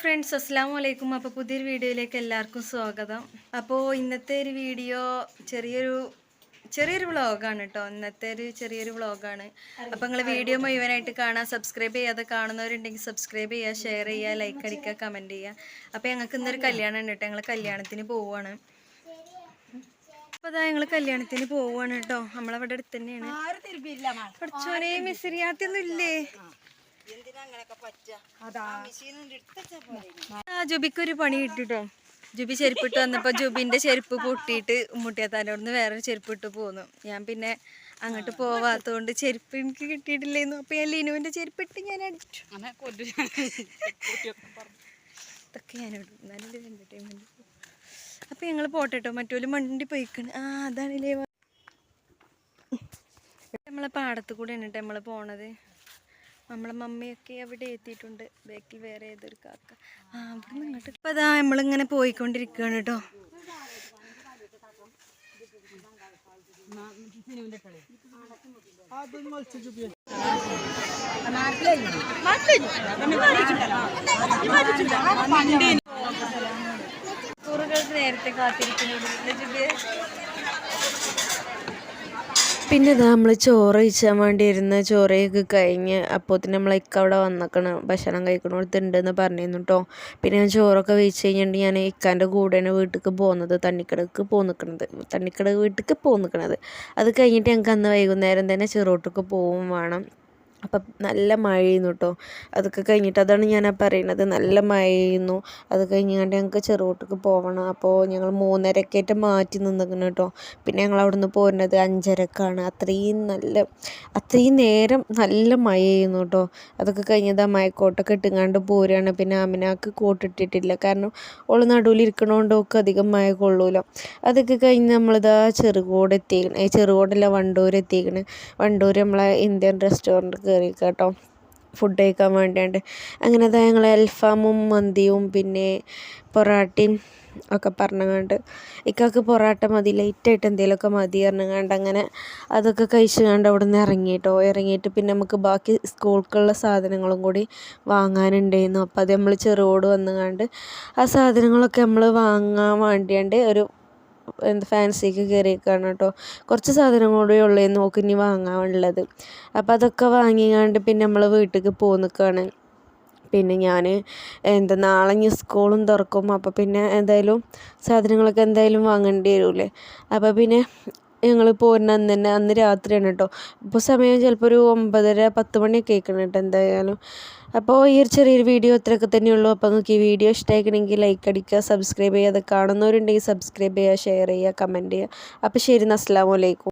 Friends അസ്സാം വലൈക്കും അപ്പോൾ പുതിയൊരു വീഡിയോയിലേക്ക് എല്ലാവർക്കും സ്വാഗതം. അപ്പോൾ ഇന്നത്തെ ഒരു വീഡിയോ ചെറിയൊരു ചെറിയൊരു വ്ളോഗാണ് കേട്ടോ ഇന്നത്തെ ഒരു ചെറിയൊരു വ്ളോഗാണ്. അപ്പോൾ നിങ്ങൾ വീഡിയോ മുഴുവനായിട്ട് കാണാൻ സബ്സ്ക്രൈബ് ചെയ്യാതെ കാണുന്നവരുണ്ടെങ്കിൽ സബ്സ്ക്രൈബ് ചെയ്യുക ഷെയർ ചെയ്യുക ലൈക്ക് അടിക്കുക കമന്റ് ചെയ്യുക അപ്പോൾ ഞങ്ങൾക്ക് ഇന്നൊരു കല്യാണം ഉണ്ട് കേട്ടോ ഞങ്ങൾ കല്യാണത്തിന് പോവുകയാണ് അപ്പോൾ അതാ ഞങ്ങൾ കല്യാണത്തിന് പോവുകയാണ് കേട്ടോ നമ്മളവിടെ അടുത്ത് തന്നെയാണ്. പഠിച്ചോനെ മിസ്രിയാത്തൊന്നും ഇല്ലേ? ആ ജുബിക്ക് ഒരു പണി കിട്ടിട്ടോ. ജുബി ചെരുപ്പിട്ട് വന്നപ്പോ ജുബിന്റെ ചെരുപ്പ് പൊട്ടിയിട്ട് ഉമ്മുട്ടിയത്താന്റെ നിന്ന് വേറൊരു ചെരുപ്പ് ഇട്ട് പോന്നു. ഞാൻ പിന്നെ അങ്ങോട്ട് പോവാത്തോണ്ട് ചെരുപ്പ് എനിക്ക് കിട്ടിയിട്ടില്ലായിരുന്നു അപ്പൊ ഞാൻ ലിനുവിന്റെ ചെരുപ്പിട്ട് ഞാൻ അടിച്ചു. ഇതൊക്കെ ഞാൻ എന്റർടൈൻമെന്റ് അപ്പൊ ഞങ്ങൾ പോട്ടെട്ടോ. മറ്റൊരു മണ്ടി പോയിക്കണ്. ആ അതാണില്ലേ നമ്മളെ പാടത്ത് കൂടെയാണ് കേട്ടോ നമ്മൾ പോണത്. നമ്മളെ മമ്മിയൊക്കെ അവിടെ എത്തിയിട്ടുണ്ട്. ബാക്കിൽ വേറെ ഏതൊരു കാക്ക. ആ അവിടെ നിന്ന് ഇങ്ങോട്ട് അതാ നമ്മളിങ്ങനെ പോയിക്കൊണ്ടിരിക്കുകയാണ് കേട്ടോ. നേരത്തെ കാത്തിരിക്കുന്നുണ്ട് പിന്നെ ഇതാ നമ്മൾ ചോറ് കഴിച്ചാൻ വേണ്ടി ഇരുന്ന് ചോറയൊക്കെ കഴിഞ്ഞ് അപ്പോത്തിന് ഇക്ക അവിടെ വന്നേക്കണം. ഭക്ഷണം കഴിക്കണോടത്തുണ്ടെന്ന് പറഞ്ഞിരുന്നു കേട്ടോ പിന്നെ ഞാൻ ചോറൊക്കെ വെച്ച് കഴിഞ്ഞിട്ട് ഞാൻ ഇക്കാന്റെ കൂടെയാണ് വീട്ടിലേക്ക് പോകുന്നത് തണ്ണിക്കടക്ക് പോകുന്ന നിൽക്കണത് തണ്ണിക്കട വീട്ടിലേക്ക് പോകുന്ന നിൽക്കണത് അത് കഴിഞ്ഞിട്ട് ഞങ്ങൾക്ക് അന്ന് വൈകുന്നേരം തന്നെ ചെറുട്ടൊക്കെ പോവും വേണം. അപ്പം നല്ല മഴയായിരുന്നു കേട്ടോ. അതൊക്കെ കഴിഞ്ഞിട്ട് അതാണ് ഞാൻ പറയണത്. നല്ല മഴയായിരുന്നു. അത് കഴിഞ്ഞാണ്ട് ഞങ്ങൾക്ക് ചെറുകോട്ടക്ക് പോകണം അപ്പോൾ ഞങ്ങൾ മൂന്നരക്കായിട്ട് മാറ്റി നിന്നിക്കണം കേട്ടോ. പിന്നെ ഞങ്ങൾ അവിടെ നിന്ന് പോരുന്നത് അഞ്ചരക്കാണ്. അത്രയും നല്ല അത്രയും നേരം നല്ല മഴയായിരുന്നു കേട്ടോ. അതൊക്കെ കഴിഞ്ഞത് ആ മഴക്കോട്ടൊക്കെ ഇട്ടുങ്ങാണ്ട് പോരുകയാണ്. പിന്നെ അമിനാക്ക് കോട്ടിട്ടിട്ടില്ല. കാരണം ഓൾ നടുവിൽ ഒക്കെ അധികം മഴ കൊള്ളൂല. അതൊക്കെ കഴിഞ്ഞ് നമ്മളിതാ ചെറുകോട് എത്തിക്കണം ചെറുകോടല്ല വണ്ടൂർ എത്തിക്കണ് വണ്ടൂർ നമ്മളെ ഇന്ത്യൻ റെസ്റ്റോറന്റ് കയറി കേട്ടോ ഫുഡ് കഴിക്കാൻ വേണ്ടിയാണ്ട്. അങ്ങനെ അതാ ഞങ്ങൾ അൽഫാമും മന്തിയും പിന്നെ പൊറാട്ടയും ഒക്കെ പറഞ്ഞുകൊണ്ട് ഇക്കാക്ക് പൊറാട്ട മതി ലൈറ്റായിട്ട് എന്തെങ്കിലുമൊക്കെ മതി പറഞ്ഞുകൊണ്ട് അങ്ങനെ അതൊക്കെ കഴിച്ച് കണ്ട് അവിടെ നിന്ന് ഇറങ്ങിയിട്ടോ ഇറങ്ങിയിട്ട് പിന്നെ നമുക്ക് ബാക്കി സ്കൂൾക്കുള്ള സാധനങ്ങളും കൂടി വാങ്ങാനുണ്ടായിരുന്നു. അപ്പോൾ അത് നമ്മൾ ചെറുകോട് വന്നുകൊണ്ട് ആ സാധനങ്ങളൊക്കെ നമ്മൾ വാങ്ങാൻ വേണ്ടിയാണ്ട് ഒരു എന്താ ഫാൻസിക്ക് കയറിയേക്കാണ് കേട്ടോ. കുറച്ച് സാധനം കൂടെ ഉള്ളേ നോക്കി ഇനി വാങ്ങാനുള്ളത് അപ്പോൾ അതൊക്കെ വാങ്ങിയാണ്ട് പിന്നെ നമ്മൾ വീട്ടിലേക്ക് പോന്നിക്കാണ്. പിന്നെ ഞാൻ എന്താ നാളെ ഇനി സ്കൂളും തുറക്കും. അപ്പോൾ പിന്നെ എന്തായാലും സാധനങ്ങളൊക്കെ എന്തായാലും വാങ്ങേണ്ടി വരുമല്ലേ അപ്പോൾ പിന്നെ ഞങ്ങൾ പോരുന്ന അന്ന് തന്നെ അന്ന് രാത്രിയാണ് കേട്ടോ. ഇപ്പോൾ സമയം ചിലപ്പോൾ ഒരു ഒമ്പതര പത്ത് മണിയൊക്കെ ആയിക്കണം കേട്ടോ എന്തായാലും. അപ്പോൾ ഈ ഒരു ചെറിയൊരു വീഡിയോ ഇത്രയൊക്കെ തന്നെയുള്ളൂ. അപ്പോൾ നിങ്ങൾക്ക് ഈ വീഡിയോ ഇഷ്ടമായിക്കണമെങ്കിൽ ലൈക്ക് അടിക്കുക സബ്സ്ക്രൈബ് ചെയ്യുക അത് കാണുന്നവരുണ്ടെങ്കിൽ സബ്സ്ക്രൈബ് ചെയ്യുക ഷെയർ ചെയ്യുക കമന്റ് ചെയ്യുക. അപ്പോൾ ശരി അസ്സാം വലൈക്കും